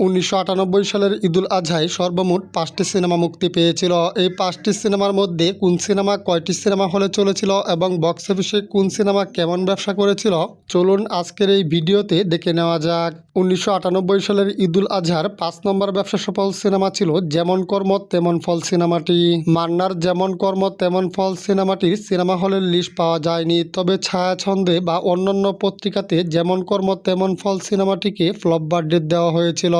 উনিশশো আটানব্বই সালের ঈদুল আজহায় সর্বমোট পাঁচটি সিনেমা মুক্তি পেয়েছিল। এই পাঁচটি সিনেমার মধ্যে কোন সিনেমা কয়টি সিনেমা হলে চলেছিল এবং বক্স অফিসে কোন সিনেমা কেমন ব্যবসা করেছিল? চলুন আজকের এই ভিডিওতে দেখে নেওয়া যাক। উনিশশো আটানব্বই সালের ঈদুল আজহার পাঁচ নম্বর ব্যবসা সফল সিনেমা ছিল যেমন কর্ম তেমন ফল সিনেমাটি। মান্নার যেমন কর্ম তেমন ফল সিনেমাটির সিনেমা হলের লিস্ট পাওয়া যায়নি। তবে ছায়াছন্দে বা অন্যান্য পত্রিকাতে যেমন কর্ম তেমন ফল সিনেমাটিকে ফ্লপ বার্থডে দেওয়া হয়েছিল।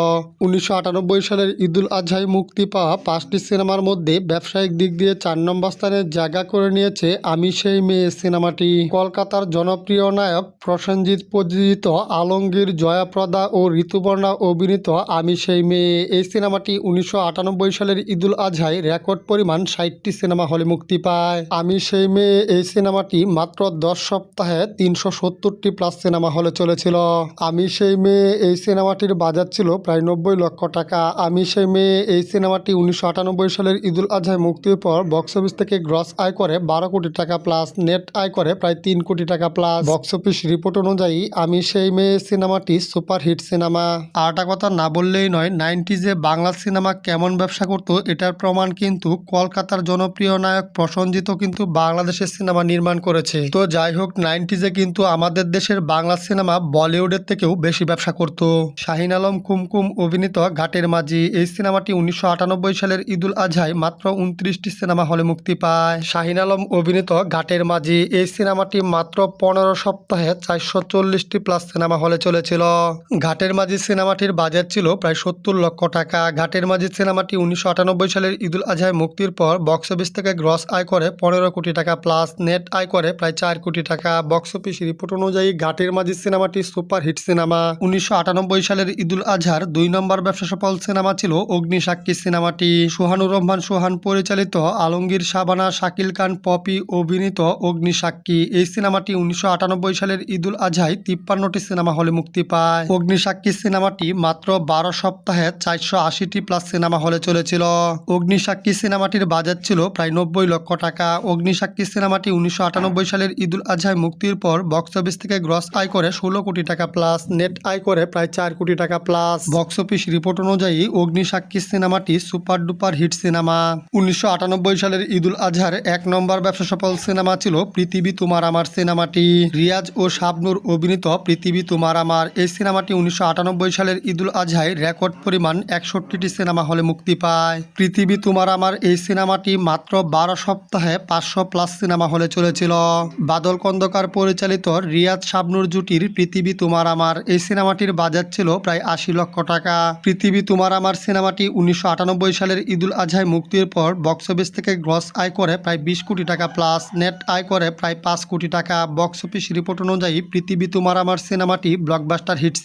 উনিশশো আটানব্বই সালের ঈদুল আজহায় মুক্তি পাওয়া পাঁচটি সিনেমার মধ্যে ব্যবসায়িক দিক দিয়ে চার নম্বর স্থানে জায়গা করে নিয়েছে আমি সেই মেয়ে সিনেমাটি। কলকাতার জনপ্রিয় নায়ক প্রসেনজিৎ প্রযোজিত আলমগীর, জয়াপ্রদা ও ঋতুপর্ণা অভিনীত আমি সেই মেয়ে। এই সিনেমাটি উনিশশো আটানব্বই সালের ঈদুল আজহায় রেকর্ড পরিমাণ ষাটটি সিনেমা হলে মুক্তি পায়। আমি সেই মেয়ে, এই সিনেমাটি মাত্র দশ সপ্তাহে তিনশো সত্তরটি প্লাস সিনেমা হলে চলেছিল। আমি সেই মেয়ে, এই সিনেমাটির বাজার ছিল প্রায় নব্বই লক্ষ টাকা। আমি সেই মেয়ে, এই সিনেমাটি উনিশশো আটানব্বই সালের ঈদুল আজহায় মুক্তির পর বক্স অফিস থেকে গ্রস আয় করে বারো কোটি টাকা প্লাস নেট আয় করে প্রায় তিন কোটি টাকা প্লাস বক্স অফিস রিপোর্ট অনুযায়ী, আমি সেই মেয়ে সিনেমাটি সুপার হিট সিনেমা আরটা কথা না বললেই নয়, নাইনটিজে বাংলা সিনেমা কেমন ব্যবসা করতো, এটার প্রমাণ কিন্তু কলকাতার জনপ্রিয় নায়ক প্রসঞ্জিত কিন্তু বাংলাদেশের সিনেমা নির্মাণ করেছে। তো যাই হোক, নাইনটিজে কিন্তু আমাদের দেশের বাংলা সিনেমা বলিউডের থেকেও বেশি ব্যবসা করত। শাহিন আলম, কুমকুম অভিনীত ঘাটের মাঝি, এই সিনেমাটি উনিশশো আটানব্বই সালের ঈদুল আজহায় মাত্র উনত্রিশটি সিনেমা হলে মুক্তি পায়। শাহিন আলম অভিনীত ঘাটের মাঝি, এই সিনেমাটি মাত্র পনেরো সপ্তাহে চারশো চল্লিশটি প্লাস সিনেমা হলে চলেছিল। ঘাটের মাঝি সিনেমাটির বাজেট ছিল প্রায় সত্তর লক্ষ টাকা। ঘাটের মাঝি সিনেমাটি উনিশশো আটানব্বই সালের ঈদুল আজহায় মুক্তির পর বক্স অফিস থেকে গ্রস আয় করে পনেরো কোটি টাকা প্লাস নেট আয় করে প্রায় চার কোটি টাকা। বক্স অফিস রিপোর্ট অনুযায়ী ঘাটের মাঝি সিনেমাটি সুপার হিট সিনেমা। উনিশশো আটানব্বই সালের ঈদুল আজহার দুই নম্বর ব্যবসা সফল সিনেমা ছিল অগ্নিসাক্ষী সিনেমাটি। সোহানুর রহমান সোহান পরিচালিত, আলমগীর শাবানা, শাকিল খান, পপি, অভিনীত অগ্নিসাক্ষী এই সিনেমাটি উনিশশো আটানব্বই সালের ঈদুল আজহায় তিপ্পান্নটি সিনেমা হলে মুক্তি পায়। অগ্নিসাক্ষী সিনেমাটি মাত্র বারো সপ্তাহে চারশো আশিটি প্লাস সিনেমা হলে চলেছিল। অগ্নিসাক্ষী সিনেমাটির বাজেট ছিল প্রায় নব্বই লক্ষ টাকা। অগ্নিসাক্ষী সিনেমাটি উনিশশো আটানব্বই সালের ঈদুল আজহায় মুক্তির পর বক্স অফিস থেকে গ্রস আয় করে ষোলো কোটি টাকা প্লাস নেট আয় করে প্রায় চার কোটি টাকা প্লাস। বক্স অফিস রিপোর্ট অনুযায়ী অগ্নিসাক্ষী সিনেমাটি সুপার ডুপার হিট সিনেমা। উনিশশো আটানব্বই সালের ঈদুল আজহার এক নম্বর ব্যবসা সফল সিনেমা ছিল পৃথিবী তোমার আমার সিনেমাটি। রিয়াজ ও শাবনুর অভিনীত পৃথিবী তোমার আমার, এই সিনেমাটি উনিশশো আটানব্বই সালের ঈদুল আজহায় রেকর্ড পরিমাণ একষট্টিটি সিনেমা হলে মুক্তি পায়। পৃথিবী তোমার আমার, এই সিনেমাটি মাত্র বারো সপ্তাহে পাঁচশো প্লাস সিনেমা হলে চলেছিল। বাদল কন্দকার পরিচালিত রিয়াজ শাবনুর জুটির পৃথিবী তোমার আমার, এই সিনেমাটির বাজার ছিল প্রায় আশি লক্ষ টাকা। পৃথিবী তোমার আমার সিনেমাটি উনিশশো আটানব্বই সালের ঈদুল আজহায় মুক্তির পর বক্স অফিস থেকে গ্রস আয় করে প্রায় বিশ কোটি টাকা প্লাস নেট আয় করে প্রায় পাঁচ কোটি টাকা। বক্স অফিস রিপোর্ট অনুযায়ী পৃথিবী তোমার আমার সিনেমাটি ব্লকবাস্টার হিট